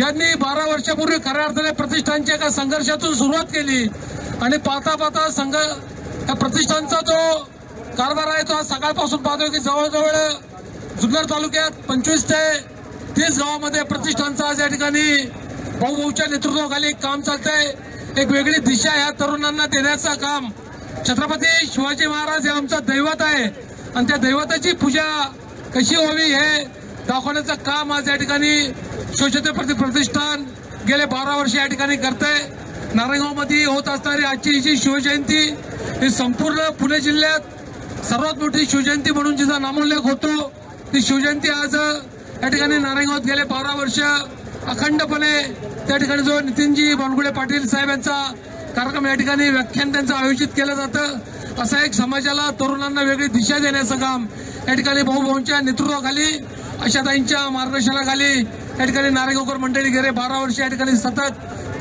ज्यांनी बारा वर्षापूर्वी खऱ्या अर्थाने प्रतिष्ठानच्या एका संघर्षातून सुरुवात केली आणि पाहता पाहता संघ त्या प्रतिष्ठानचा जो कारभार आहे तो आज सकाळपासून पाहतोय की जवळजवळ जुन्नर तालुक्यात पंचवीस ते तीस गावामध्ये प्रतिष्ठानचा आज या ठिकाणी भाऊभाऊच्या नेतृत्वाखाली काम चालतंय. एक वेगळी दिशा या तरुणांना देण्याचं काम. छत्रपती शिवाजी महाराज हे आमचं दैवत आहे. आणि त्या दैवताची पूजा कशी व्हावी हे दाखवण्याचं काम आज या ठिकाणी स्वच्छतेप्रती प्रतिष्ठान गेले बारा वर्ष या ठिकाणी करते नारायणगावमध्ये होत असणारी आजची ही जी शिवजयंती ही संपूर्ण पुणे जिल्ह्यात सर्वात मोठी शिवजयंती म्हणून जिचा नामोल्लेख होतो. ती शिवजयंती आज या ठिकाणी नारायणगावात गेले बारा वर्ष. अखंडपणे त्या ठिकाणी जो नितीनजी बानगुडे पाटील साहेब यांचा कार्यक्रम या ठिकाणी व्याख्यान त्यांचं आयोजित केलं जातं. असा एक समाजाला तरुणांना वेगळी दिशा देण्याचं काम या ठिकाणी भाऊभाऊंच्या नेतृत्वाखाली नेतृत्वाखाली आशाताईंच्या मार्गदर्शनाखाली या ठिकाणी नारायणगावकर मंडळी गेले. बारा वर्ष या ठिकाणी सतत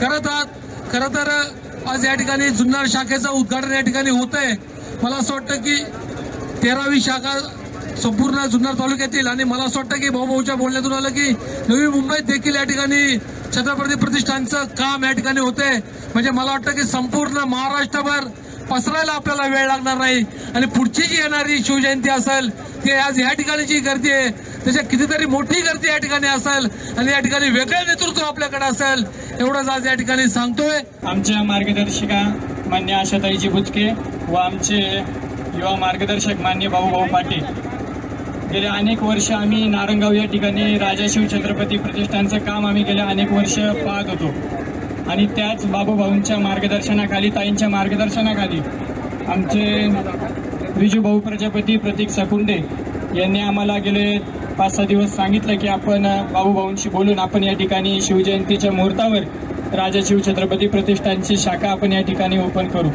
करत आहात. खरं तर आज या ठिकाणी जुन्नर शाखेचं उद्घाटन या ठिकाणी होत आहे मला असं वाटतं की तेरावी शाखा संपूर्ण जुन्नर तालुक्यातील आणि मला असं वाटतं की भाऊ भाऊच्या बोलण्यातून आलं की नवी मुंबईत देखील या ठिकाणी छत्रपती प्रतिष्ठानचं काम या ठिकाणी होते म्हणजे मला वाटतं की संपूर्ण महाराष्ट्रभर पसरायला आपल्याला वेळ लागणार नाही. आणि पुढची जी येणारी शिवजयंती असेल ती आज या ठिकाणी जी गर्दी आहे त्याच्या कितीतरी मोठी गर्दी या ठिकाणी असेल आणि या ठिकाणी वेगळं नेतृत्व आपल्याकडे असेल एवढंच आज या ठिकाणी सांगतोय. आमच्या मार्गदर्शिका मान्य आशाताईजी बुचके व आमचे युवा मार्गदर्शक मान्य भाऊभाऊ पाटील. गेले अनेक वर्ष आम्ही नारंगाव या ठिकाणी राजाशिव छत्रपती प्रतिष्ठानचं काम आम्ही गेल्या अनेक वर्ष पाहत होतो. आणि त्याच बाबूभाऊंच्या मार्गदर्शनाखाली ताईंच्या मार्गदर्शनाखाली आमचे विजूभाऊ प्रजापती प्रतीक सकुंडे यांनी आम्हाला गेले पाच सहा दिवस सांगितलं की आपण बाबूभाऊंशी बोलून आपण या ठिकाणी शिवजयंतीच्या मुहूर्तावर राजा शिवछत्रपती प्रतिष्ठानची शाखा आपण या ठिकाणी ओपन करू.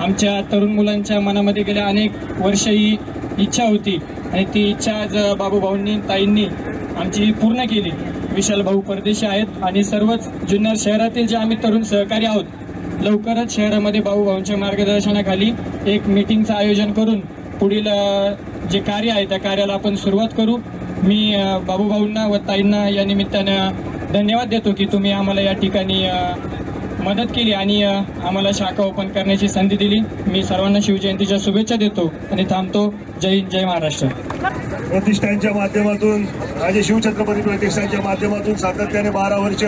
आमच्या तरुण मुलांच्या मनामध्ये गेल्या अनेक वर्ष ही इच्छा होती आणि ती इच्छा आज बाबूभाऊंनी ताईंनी आमची पूर्ण केली. विशाल भाऊ परदेशी आहेत आणि सर्वच जुन्नर शहरातील जे आम्ही तरुण सहकारी आहोत लवकरच शहरामध्ये भाऊभाऊंच्या मार्गदर्शनाखाली एक मीटिंगचं आयोजन करून पुढील जे कार्य आहे त्या कार्याला आपण सुरुवात करू. मी बाबूभाऊंना व ताईंना या निमित्तानं धन्यवाद देतो की तुम्ही आम्हाला या ठिकाणी मदत केली आणि आम्हाला शाखा ओपन करण्याची संधी दिली. मी सर्वांना शिवजयंतीच्या शुभेच्छा देतो आणि थांबतो. जय जय महाराष्ट्र. प्रतिष्ठानच्या माध्यमातून राजे शिवछत्रपती प्रतिष्ठानच्या माध्यमातून सातत्याने बारा वर्ष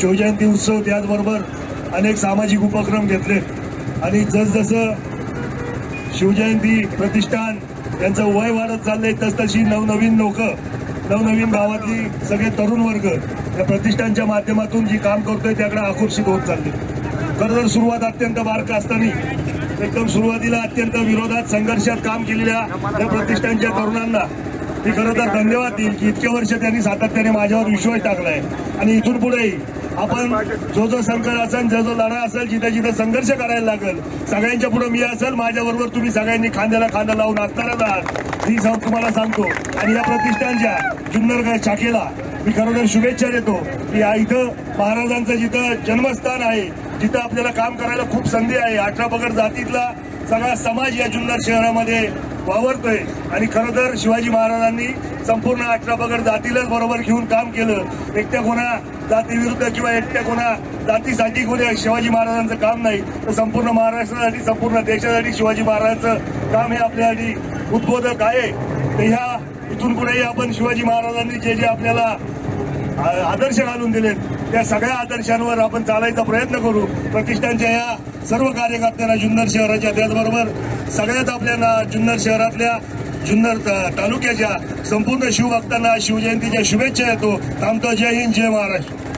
शिवजयंती उत्सव त्याचबरोबर अनेक सामाजिक उपक्रम घेतले. आणि जसजसं शिवजयंती प्रतिष्ठान यांचं वय वाढत चाललंय तसतशी नवनवीन लोक नवनवीन गावातली सगळे तरुण वर्ग या प्रतिष्ठानच्या माध्यमातून जी काम करतोय त्याकडे आकर्षित होत चालली. खरं तर सुरुवात अत्यंत बारक असताना एकदम सुरुवातीला अत्यंत विरोधात संघर्षात काम केलेल्या या प्रतिष्ठानच्या तरुणांना मी खरं तर धन्यवाद देईल की इतके वर्ष त्यांनी सातत्याने माझ्यावर विश्वास टाकलाय. आणि इथून पुढेही आपण जो जो संकट असेल जो जो लढा असेल जिथे जिथे संघर्ष करायला लागेल सगळ्यांच्या पुढे मी असेल माझ्याबरोबर तुम्ही सगळ्यांनी खांद्याला खांदा लावून असणारच आहात. ही तुम्हाला सांगतो. आणि या प्रतिष्ठानच्या जुन्नर शाखेला मी खरोखर शुभेच्छा देतो. की या इथं महाराजांचं जिथं जन्मस्थान आहे जिथं आपल्याला काम करायला खूप संधी आहे. अठरा पगड जातीतला सगळा समाज या जुन्नर शहरामध्ये वावरतोय. आणि खरं तर शिवाजी महाराजांनी संपूर्ण अठरा पगड जातीलाच बरोबर घेऊन काम केलं. एकट्या कोणा जातीविरुद्ध किंवा एकट्या कोणा जातीसाठी कोणी शिवाजी महाराजांचं काम नाही तर संपूर्ण महाराष्ट्रासाठी संपूर्ण देशासाठी शिवाजी महाराजांचं काम हे आपल्यासाठी उद्बोधक आहे. तर ह्या इथून पुढेही आपण शिवाजी महाराजांनी जे जे आपल्याला आ- आदर्श घालून दिलेत त्या सगळ्या आदर्शांवर आपण चालायचा प्रयत्न करू. प्रतिष्ठानच्या या सर्व कार्यकर्त्यांना जुन्नर शहराच्या त्याचबरोबर सगळ्यात आपल्याला जुन्नर शहरातल्या जुन्नर तालुक्याच्या संपूर्ण शिवभक्तांना शिवजयंतीच्या शुभेच्छा येतो थांबतो. जय हिंद जय महाराष्ट्र.